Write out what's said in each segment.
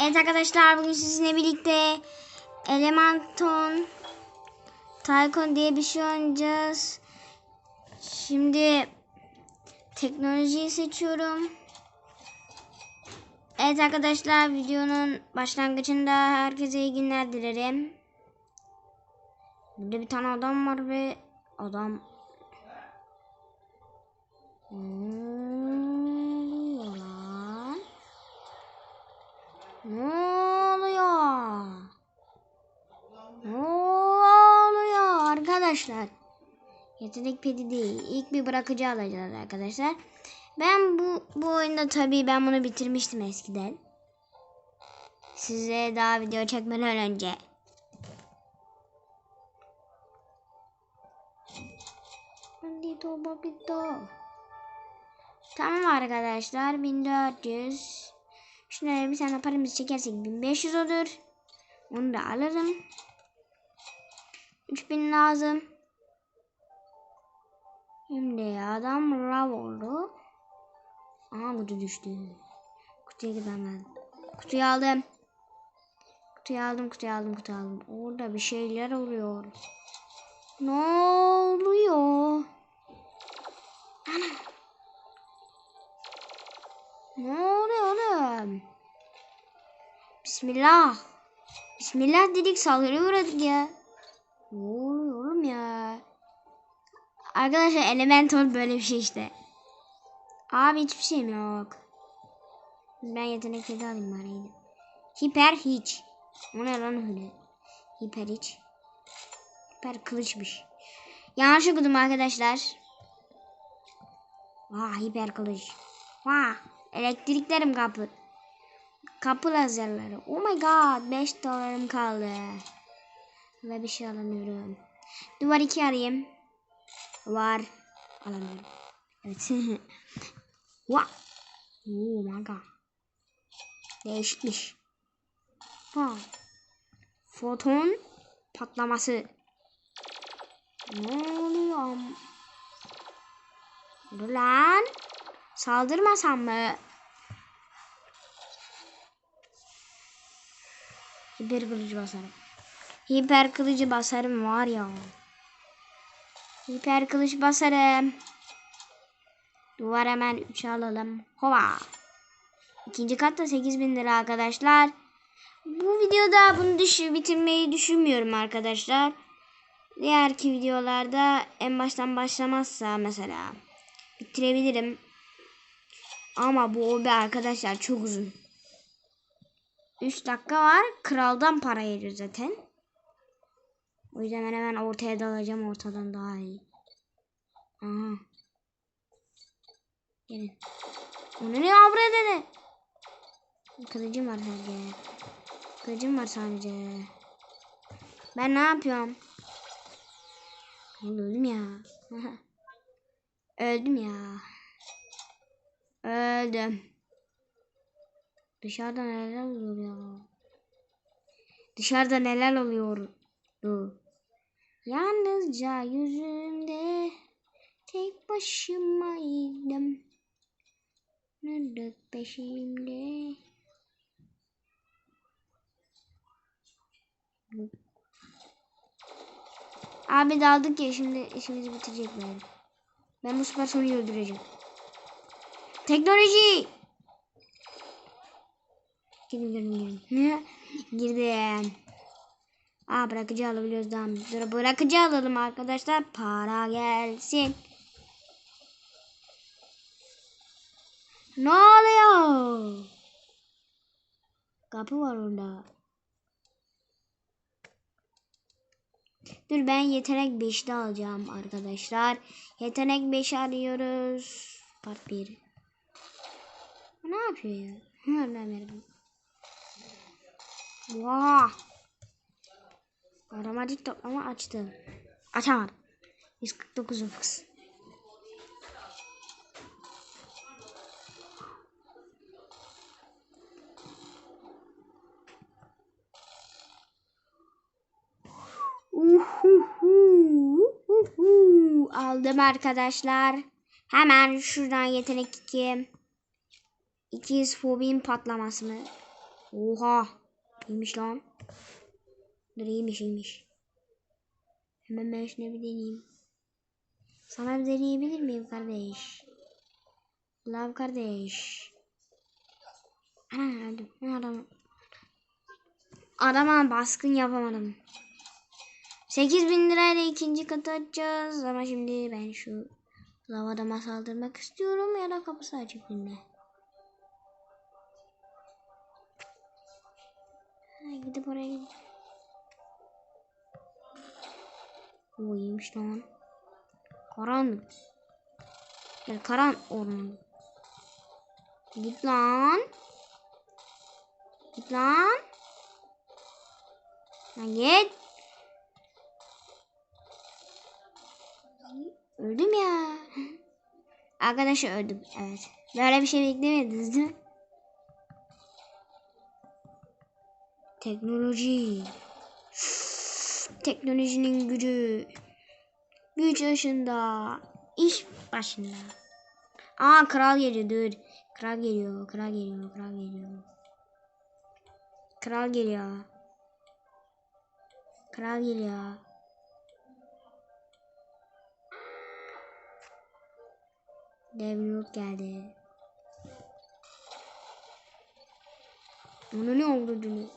Evet arkadaşlar bugün sizinle birlikte Elementon Tycoon diye bir şey oynayacağız. Şimdi teknolojiyi seçiyorum. Evet arkadaşlar videonun başlangıcında herkese iyi günler dilerim. Burada bir tane adam var ve adam Ne oluyor lan? Ne oluyor? Ne oluyor arkadaşlar? Yetenek pedi değil. İlk bir bırakıcı alacağız arkadaşlar. Ben bu bu oyunda tabii ben bunu bitirmiştim eskiden. Size daha video çekmeden önce. Tamam arkadaşlar 1400. Şunlara bir tane paramızı çekersek 1500 olur. Onu da alırım. 3000 lazım. Şimdi adam rav oldu. Aha kutu düştü. Kutuya gidemem. Kutuyu aldım. Kutuyu aldım, kutuyu aldım, kutuyu aldım. Orada bir şeyler oluyor. Ne oluyor? Bismillah. Bismillah dedik saldırıya uğradık ya. Ne oluyor oğlum ya? Arkadaşlar elemental böyle bir şey işte. Abi hiçbir şeyim yok. Ben yetenek kedi alayım bari. Hiper hiç. O ne lan öyle? Hiper hiç. Hiper kılıçmış. Yanlış okudum arkadaşlar. Vah hiper kılıç. Vah elektriklerim kapı. Kapı lazerleri. Oh my god 5 dolarım kaldı. Ve bir şey alamıyorum. Duvar 2 arayayım. Var. Alamıyorum. Evet. Vah. Oh my god. Değişikmiş. Ha. Foton patlaması. Ne oluyor? Dur lan. Saldırmasam mı? Hiper kılıcı basarım. Hiper kılıcı basarım var ya. Hiper kılıç basarım. Duvar hemen 3 alalım. Hova. İkinci katta 8000 lira arkadaşlar. Bu videoda bunu düşü bitirmeyi düşünmüyorum arkadaşlar. Diğerki videolarda en baştan başlamazsa mesela bitirebilirim. Ama bu obi arkadaşlar çok uzun. 3 dakika var. Kraldan para veriyor zaten. O yüzden ben hemen ortaya dalacağım. Ortadan daha iyi. Aha. Gelin. Onu ne buraya dedi. Kılıcım var sadece. Kılıcım var sadece. Ben ne yapıyorum? Öldüm ya. Öldüm ya. Öldüm. Dışarıda neler oluyor ya? Dışarıda neler oluyor? Dur. Yalnızca yüzümde tek başımaydım. Nerede peşimde? Abi daldık ya şimdi işimizi bitirecekler. Ben bu süper Sonic'i öldüreceğim. Teknoloji! Girdim girdim girdim. Aa bırakıcı alabiliyoruz daha. Dur bırakıcı alalım arkadaşlar. Para gelsin. Ne oluyor? Kapı var orada. Dur ben yetenek 5'te alacağım arkadaşlar. Yetenek 5 arıyoruz. Part 1. Ne yapıyor ya? Hemen verdim. Vah. Aromatik toplama açtım. Açamadım. 149 nüfus. Uhuhu. Aldım arkadaşlar. Hemen şuradan yetenek 2. İkiz fobin patlaması mı? Oha. İyiymiş lan. Dur iyiymiş iyiymiş. Hemen ben şunu bir deneyeyim. Sana bir deneyebilir miyim kardeş? Love kardeş. Ana öldüm. Adam. Adama baskın yapamadım. 8000 lirayla ikinci katı açacağız. Ama şimdi ben şu lav adama saldırmak istiyorum ya da kapısı açık yine. Ha, gidip oraya gidip. O iyiymiş lan. Karanlık. Gel karan orman. Git lan. Git lan. Lan git. Öldüm ya. Arkadaşlar öldüm. Evet. Böyle bir şey beklemediniz değil mi? Teknoloji. Teknolojinin gücü. Güç yaşında. iş başında. Aa kral geliyor dur. Kral geliyor. Kral geliyor. Kral geliyor. Kral geliyor. Kral geliyor. Dev geldi. Onu ne oldu dün?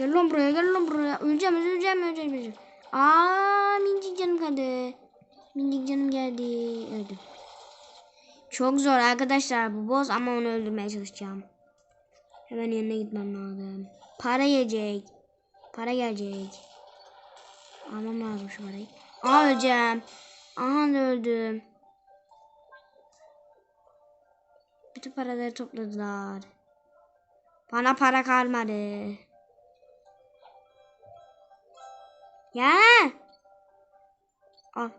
Gel lan buraya gel lan buraya. Öleceğim öleceğim öleceğim. öleceğim. Aa minicik canım kaldı. Minicik canım geldi. Öldüm. Çok zor arkadaşlar bu boss ama onu öldürmeye çalışacağım. Hemen yanına gitmem lazım. Para gelecek. Para gelecek. Almam lazım şu parayı. Aa öleceğim. Aha öldüm. Bütün paraları topladılar. Bana para kalmadı. Ya. Al.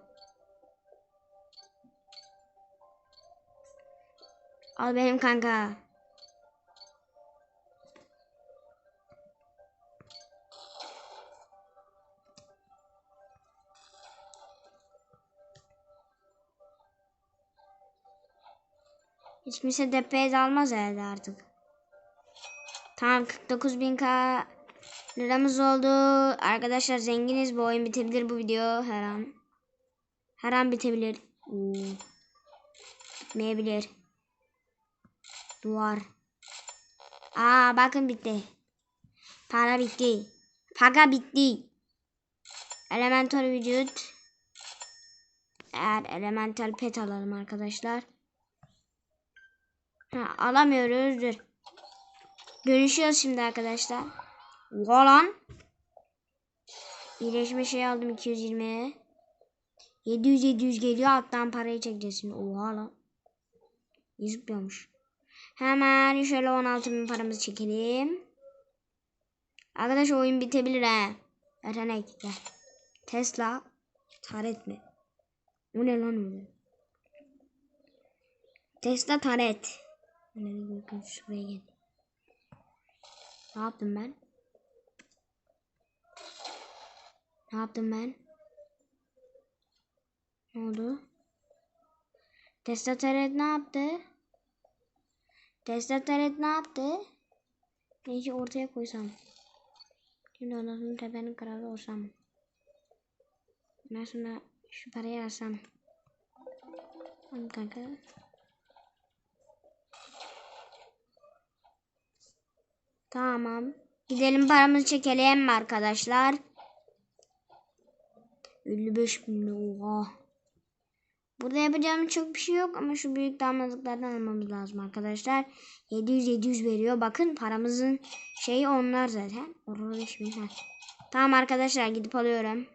Al benim kanka. Hiç kimse DPS almaz herhalde artık. Tamam 49 bin k liramız oldu. Arkadaşlar zenginiz. Bu oyun bitebilir bu video her an. Her an bitebilir. Oo. Bitmeyebilir. Duvar. Aa bakın bitti. Para bitti. Paga bitti. Elemental vücut. Eğer elemental pet alalım arkadaşlar. Ha, alamıyoruz. Dur. Görüşüyoruz şimdi arkadaşlar. Oha lan. İyileşme şey aldım 220. 700 700 geliyor alttan parayı çekeceğiz şimdi. Oha lan. Yazıkmıyormuş. Hemen şöyle 16 bin paramızı çekelim. Arkadaş oyun bitebilir he. Yetenek gel. Tesla. Taret mi? O ne lan öyle? Tesla taret. Şuraya gel. Ne yaptım ben? Ne yaptım ben? Ne oldu? Tesla taret ne yaptı? Tesla taret ne yaptı? Neyse ortaya koysam. Şimdi ondan sonra tepenin kralı olsam. Ondan sonra şu parayı alsam. Tamam kanka. Tamam. Gidelim paramızı çekelim arkadaşlar. 55 bin oha. Burada yapacağım çok bir şey yok ama şu büyük damlacıklardan almamız lazım arkadaşlar. 700 700 veriyor. Bakın paramızın şeyi onlar zaten. Orada 5 bin. Ha. Tamam arkadaşlar gidip alıyorum.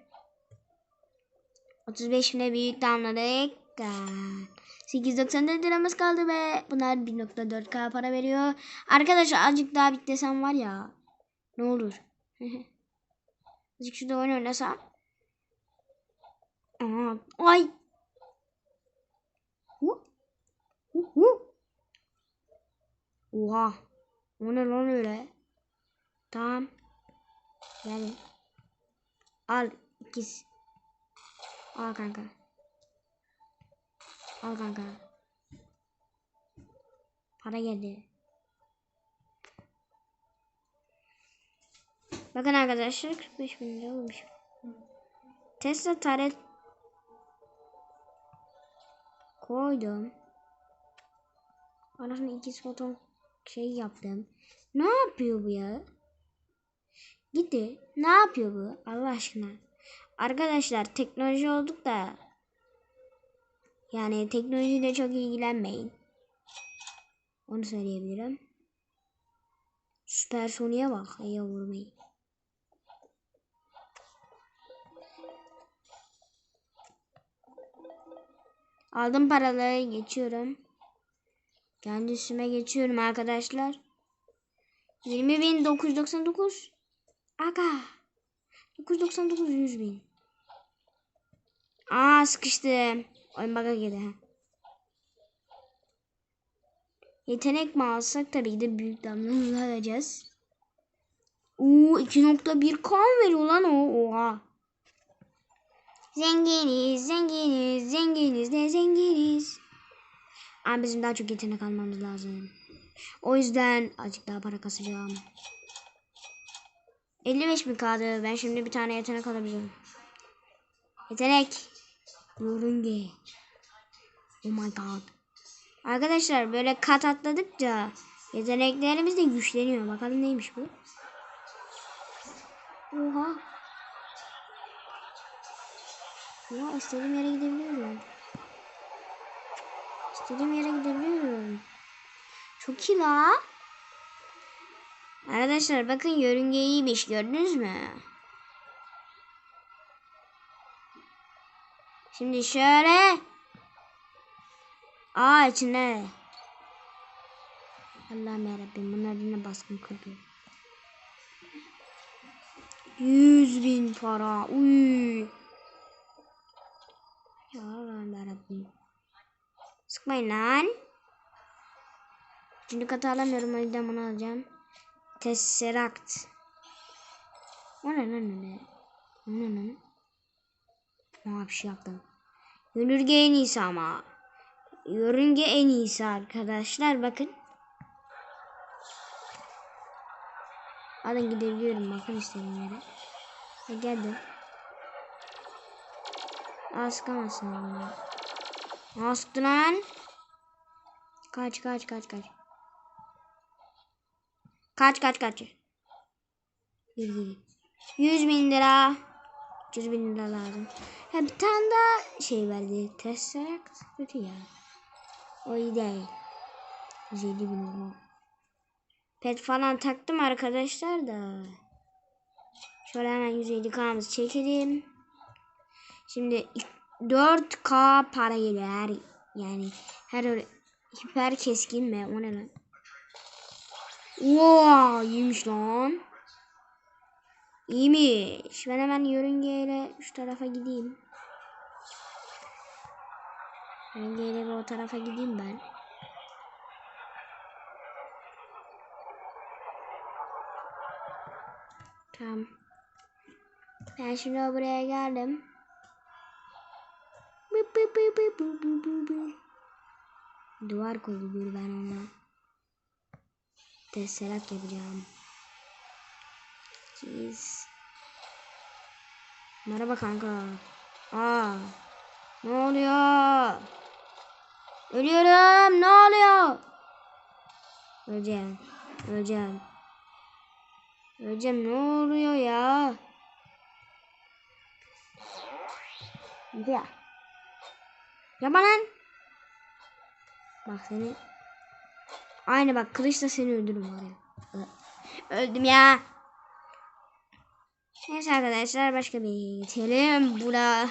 35 bine büyük damladık. 894 liramız kaldı ve bunlar 1.4k para veriyor. Arkadaşlar azıcık daha bitlesem var ya. Ne olur. azıcık şurada oyun oynasam. Aa, ay. Hu. Hu hu. Oha. O ne lan öyle? Tamam. Gelin. Al ikisi. Al kanka. Al kanka. Para geldi. Bakın arkadaşlar 45 bin lira olmuş. Tesla taret koydum. Arasında iki foton şey yaptım. Ne yapıyor bu ya? Gitti. Ne yapıyor bu? Allah aşkına. Arkadaşlar teknoloji olduk da yani teknolojiyle çok ilgilenmeyin. Onu söyleyebilirim. Süpersoniye bak. Ey vurmayı. Aldım paraları geçiyorum. Kendi üstüme geçiyorum arkadaşlar. 20.999 Aga 999 100 bin Aa sıkıştım. Oyun baka girdi. Yetenek mi alsak tabii ki de büyük damla alacağız. Oo 2.1 kan veriyor lan o. Oha. Zenginiz, zenginiz, zenginiz de zenginiz. Ama bizim daha çok yetenek almamız lazım. O yüzden azıcık daha para kasacağım. 55 mi kaldı? Ben şimdi bir tane yetenek alabilirim. Yetenek. Yörünge. Oh my god. Arkadaşlar böyle kat atladıkça yeteneklerimiz de güçleniyor. Bakalım neymiş bu? Oha. Ya istediğim yere gidebiliyorum. İstediğim yere gidebiliyorum. Çok iyi la. Arkadaşlar bakın yörünge iyiymiş gördünüz mü? Şimdi şöyle. Aa içine. Allah'ım yarabbim bunlar yine baskın kırıyor. Yüz bin para. Uy. Ya Allah'ım yarabbim. Sıkmayın lan. Üçüncü katı alamıyorum o yüzden bunu alacağım. Tesseract. O ne lan öyle? O ne lan? Aa bir şey yaptım. Yörünge en iyisi ama. Yörünge en iyisi arkadaşlar bakın. Alın gidebiliyorum bakın istediğim yere. E geldim. Aa sıkamazsın onu. Aa lan. Kaç kaç kaç kaç. Kaç kaç kaç. Yürü yürü. 100 bin lira. 100 bin lira lazım. Ha, bir tane daha şey verdi. Tesseract kötü ya. O iyi değil. 150 bin lira. Pet falan taktım arkadaşlar da. Şöyle hemen 150 k'mızı çekelim. Şimdi 4k para geliyor yani her öyle hiper keskin mi o ne lan? Wow, iyiymiş lan. İyiymiş. Ben hemen yörüngeyle şu tarafa gideyim. Yörüngeyle bir o tarafa gideyim ben. Tamam. Ben şimdi buraya geldim. Duvar koydu bir ben ona. Tesserat yapacağım. Jeez. Merhaba kanka. Aa. Ne oluyor? Ölüyorum. Ne oluyor? Öleceğim. Öleceğim. Öleceğim. Ne oluyor ya? Ya. Yapma lan. Bak seni. Aynı bak kılıçla seni öldürürüm var ya. Öldüm ya. Neyse arkadaşlar başka bir geçelim. Bura.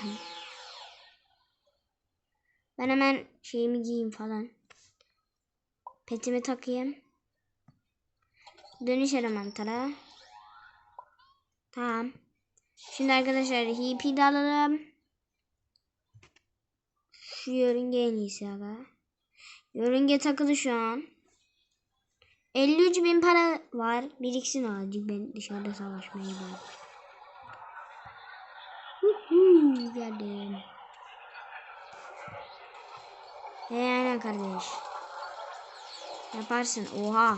Ben hemen şeyimi giyeyim falan. Petimi takayım. Dönüş elemantara. Tamam. Şimdi arkadaşlar hippie de alalım. Şu yörünge en iyisi aga. Yörünge takılı şu an. 53 bin para var. Biriksin azıcık ben dışarıda savaşmaya gidiyorum. Geldim. He aynen kardeş. Yaparsın. Oha.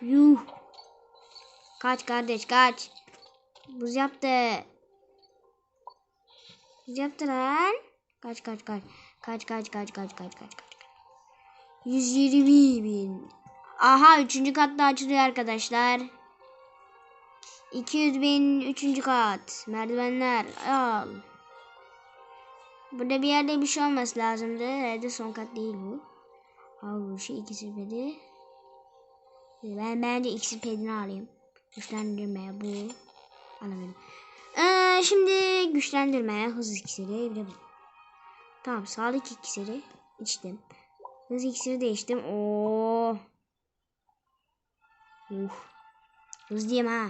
Yuh. Kaç kardeş kaç. Buz yaptı. Buz yaptı lan. Kaç kaç kaç. Kaç kaç kaç kaç kaç kaç kaç. 120 bin. Aha üçüncü kat da açılıyor arkadaşlar. 200 bin üçüncü kat. Merdivenler al. Burada bir yerde bir şey olması lazımdı. Herhalde son kat değil bu. Al bu şey ikisi pedi. Ben bence ikisi pedini alayım. Güçlendirmeye bu. Alamadım. Ee, şimdi güçlendirmeye hız iksiri. Bir de bu. Tamam sağlık iksiri içtim. Hız iksiri de içtim. Oo. Uh. Hızlıyım ha.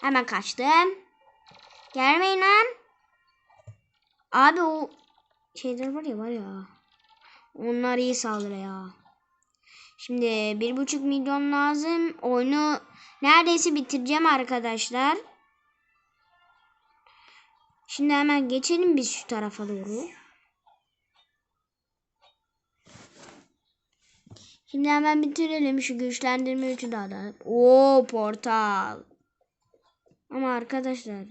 Hemen kaçtım. Gelmeyin lan. Abi o şeyler var ya var ya. Onlar iyi saldırı ya. Şimdi bir buçuk milyon lazım. Oyunu neredeyse bitireceğim arkadaşlar. Şimdi hemen geçelim biz şu tarafa doğru. Şimdi hemen bitirelim şu güçlendirme üçü daha da. Oo portal. Ama arkadaşlar.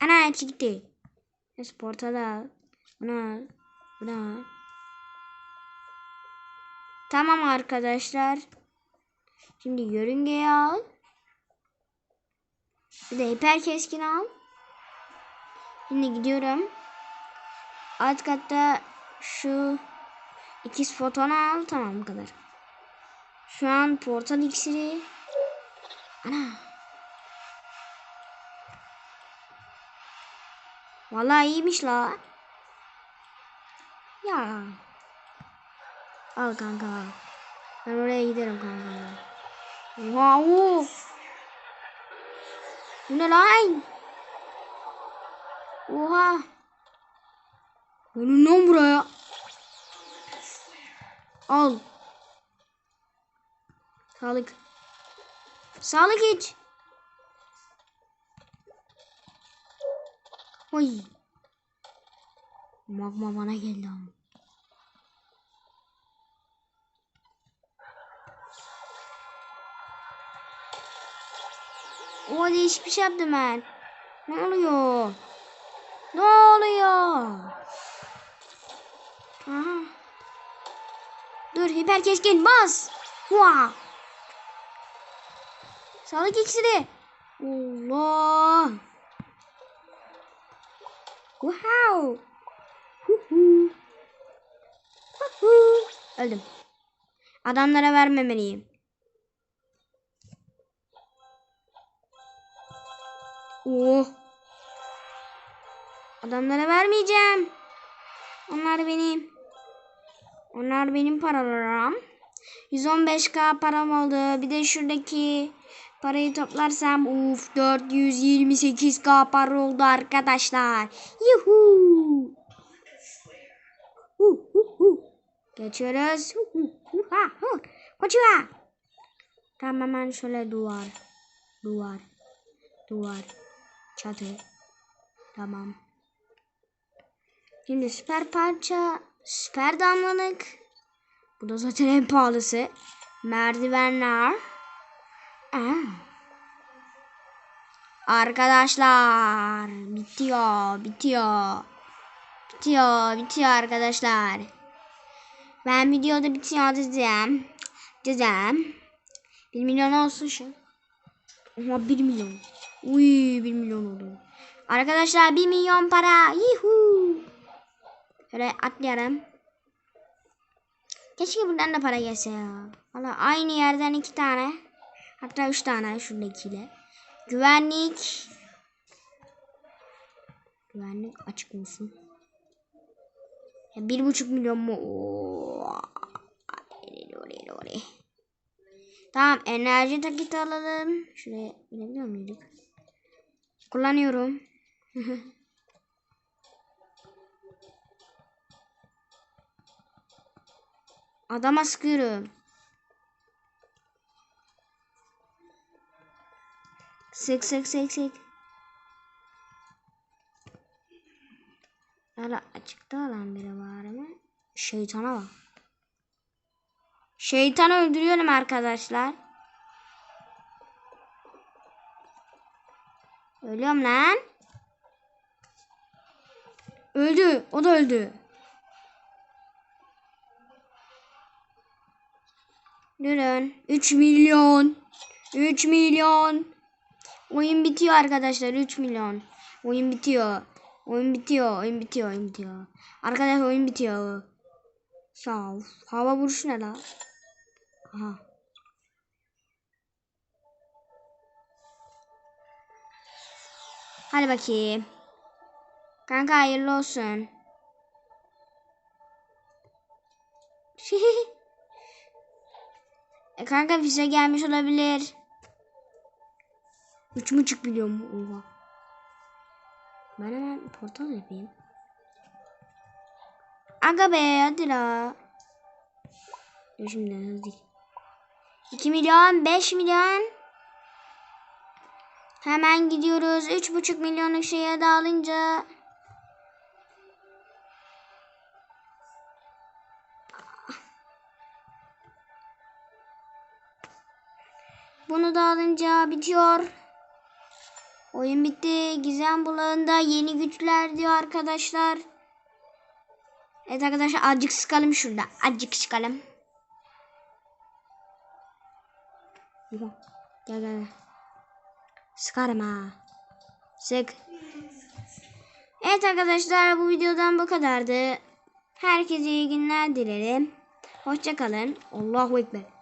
Ana gitti. Neyse portala. Buna. Buna. Tamam arkadaşlar. Şimdi yörüngeyi al. Bir de hiper keskin al. Şimdi gidiyorum. Alt katta şu ikiz fotonu al. Tamam kadar. Şu an portal iksiri. Ana. Vallahi iyiymiş la. Ya. Al kanka. Ben oraya giderim kanka. Oha. Bu ne lan? Oha. Gelin lan buraya. Al. Sağlık. Sağlık iç. Oy. Magma bana geldi ama. O değişik bir şey yaptım ben. Ne oluyor? Ne oluyor? Aha. Dur hiper keskin bas. Hua. Sağlık iksiri. Allah. Wow. Huhu. Huhu. Öldüm. Adamlara vermemeliyim. Oh. Adamlara vermeyeceğim. Onlar benim. Onlar benim paralarım. 115k param oldu. Bir de şuradaki parayı toplarsam uf 428k para oldu arkadaşlar. Yuhu. Hu, hu. Geçiyoruz. Hu, hu, hu, ha, hu. Koçuva. Tamam hemen şöyle duvar. Duvar. Duvar. Çatı. Tamam. Şimdi süper parça. Süper damlalık. Bu da zaten en pahalısı. Merdivenler. Aa. Arkadaşlar. Bitiyor. Bitiyor. Bitiyor. Bitiyor arkadaşlar. Ben videoda bitiyor diyeceğim. Diyeceğim. 1 milyon olsun şu. Ama 1 milyon. Uy 1 milyon oldu. Arkadaşlar 1 milyon para. Yuhu. Şöyle atlayalım. Keşke buradan da para gelse ya. Valla aynı yerden iki tane. Hatta üç tane şuradakiyle. Güvenlik. Güvenlik açık mısın? Ya bir buçuk milyon mu? Oo. Tamam enerji takiti alalım. Şuraya binebiliyor muyduk? Kullanıyorum. Adama sıkıyorum. Sık sık sık sık. Hala açıkta olan biri var mı? Şeytana bak. Şeytanı öldürüyorum arkadaşlar. Ölüyorum lan. Öldü. O da öldü. Durun. 3 milyon. 3 milyon. Oyun bitiyor arkadaşlar. 3 milyon. Oyun bitiyor. Oyun bitiyor. Oyun bitiyor. Oyun bitiyor. Arkadaşlar oyun bitiyor. Sağ ol. Hava vuruşu ne la? Aha. Hadi bakayım. Kanka hayırlı olsun. E kanka bize gelmiş olabilir. Üç buçuk milyon mu? Oha. Ben hemen portal yapayım. Aga be hadi la. Dur şimdi hızlı. 2 milyon 5 milyon. Hemen gidiyoruz. Üç buçuk milyonluk şeye de Bunu da alınca bitiyor. Oyun bitti. Gizem bulağında yeni güçler diyor arkadaşlar. Evet arkadaşlar azıcık sıkalım şurada. Azıcık sıkalım. Gel gel. Sıkarım ha. Sık. Evet arkadaşlar bu videodan bu kadardı. Herkese iyi günler dilerim. Hoşçakalın. Allahu Ekber.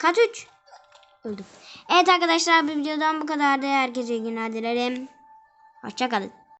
Kat 3. Öldüm. Evet arkadaşlar bu videodan bu kadardı. Herkese iyi günler dilerim. Hoşçakalın.